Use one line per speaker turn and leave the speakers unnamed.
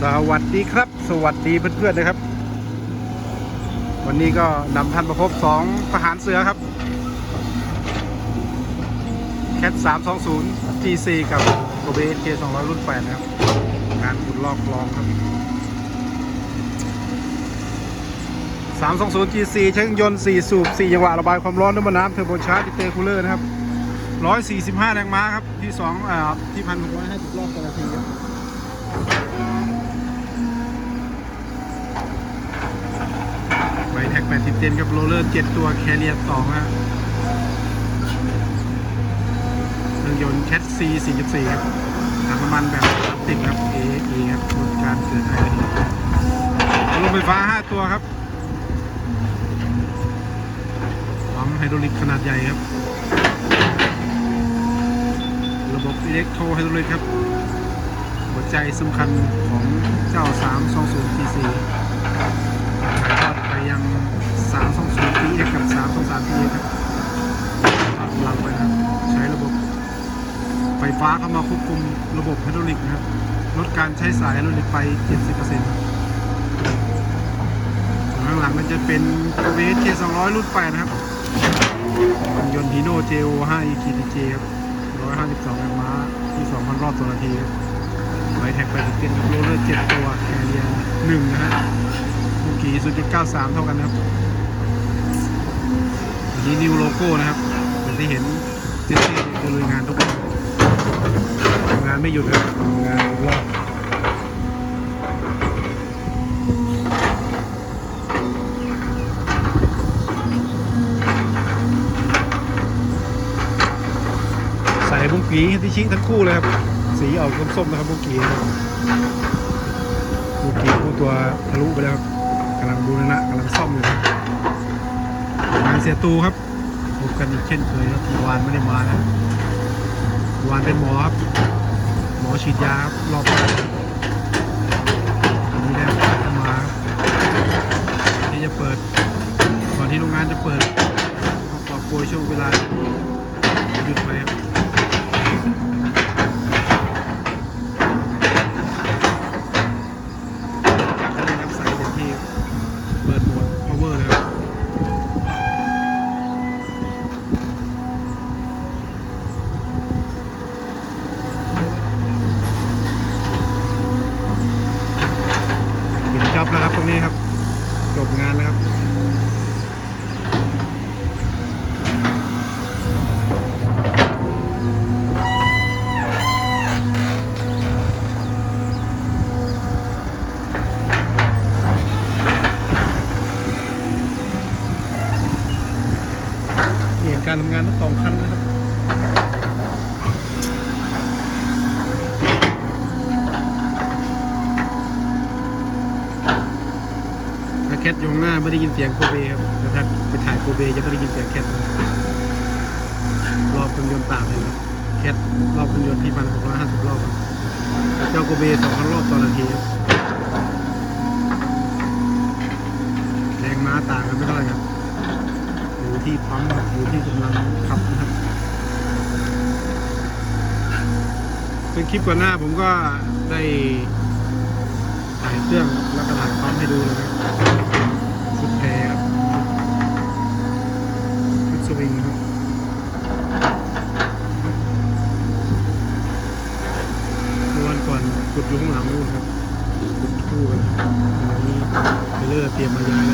สวัสดีครับ สวัสดีเพื่อนๆนะครับ วันนี้ก็นำท่านมาพบสองทหารเสือครับแคท320 GC กับโกเบส K200 รุ่น8นะครับ งานขุดลอกลองครับ 320 GC ใช้เครื่องยนต์ 4 สูบ 4 จังหวะระบายความร้อนด้วยมน้ำเทอร์โบชาร์จเตอร์คูลเลอร์นะครับ 145 แรงม้าครับ ที่2อ่าที่ 1,650 รอบต่อนาทีครับ ไบ แท็ก 80เจนกับโรลเลอร์ 7 ตัวแคเรีย2ฮะเครื่องยนต์แคท C 44 ครับถังน้ำมันแบบติดครับ AE ครับลดการเกิดไอระเหตุลมไฟฟ้า 5 ตัวครับปั๊มไฮดรอลิกขนาดใหญ่ครับ ระบบอิเล็กโทรไฮดรอลิกครับ หัวใจสำคัญของเจ้า 320 GC ถ่ ยัง320 PX กับ 323 PX ครับตัดกำลังไปนะใช้ระบบ ไฟฟ้าเข้ามาควบคุมระบบไฮดรอลิกนะครับลดการใช้สายไฮดรอลิกไป 70%ครับส่วนข้างหลังมันจะเป็นเวสเค200 รุ่น8นะครับเครื่องยนต์ฮีโน่ JO 5 EKTJ ครับ152แรงม้าที่ 2,000 รอบต่อนาทีครับไวแท็กไปติดเป็นโรลเลอร์7ตัวแคเรีย1นะฮะ สี0.93 เท่ากันนะครับอันนี้นิวโลโก้นะครับอย่างที่เห็นเจสซี่จะลุยงานทุกวันทำงานไม่หยุดครับทำงานทุกรอบใส่บุ้งกีที่ชิงทั้งคู่เลยครับ สีออกส้มๆนะครับบุ้งกีบุ้งกีคู่ตัวทะลุไปแล้วครับำลังบูรณะกำลังซ่อมอยู่ครับงานเสียตูครับพบกันอีกเช่นเคยครับเมื่อวานไม่ได้มานะวานเป็นหมอครับหมอฉีดยาครับรอบวันนี้ได้โอกามาที่จะเปิดก่อนที่โรงงานจะเปิดก็ขอบโกยช่วงเวลาหยุดไว้ครับใส่เต็มที่ครับเปิดโหมด power เลยครับ ปิดจ็อบแล้วครับตรงนี้ครับ จบงา นแล้วครับการทำงานทั้งสองคันนะครับ แคทอยู่ข้างหน้าไม่ได้ยินเสียงโกเบครับแต่ถ้าไปถ่ายโกเบจะไม่ได้ยินเสียงแคทรอบเครื่องยนต์ต่างเลยนะแคทรอบเครื่องยนต์ที่พันหกร้อยห้าสิบรอบเจ้าโกเบสองพันรอบต่อนาทีแรงม้าต่างกันไม่เท่าไหร่ครับอยู่ที่ปั๊มครับอยู่ที่กำลังขับนะครับซึ่งคลิปก่อนหน้าผมก็ได้ถ่ายเครื่องแล้วก็ถ่ายปั๊มให้ดูเลยครับสุดแพรครับชุดสวิงครับเมื่อวันก่อนกดอยู่ข้างหลังนู่นครับกดคู่กันอันนี้ เทเลอร์เตรียมมาย้ายแล้วย้ายมา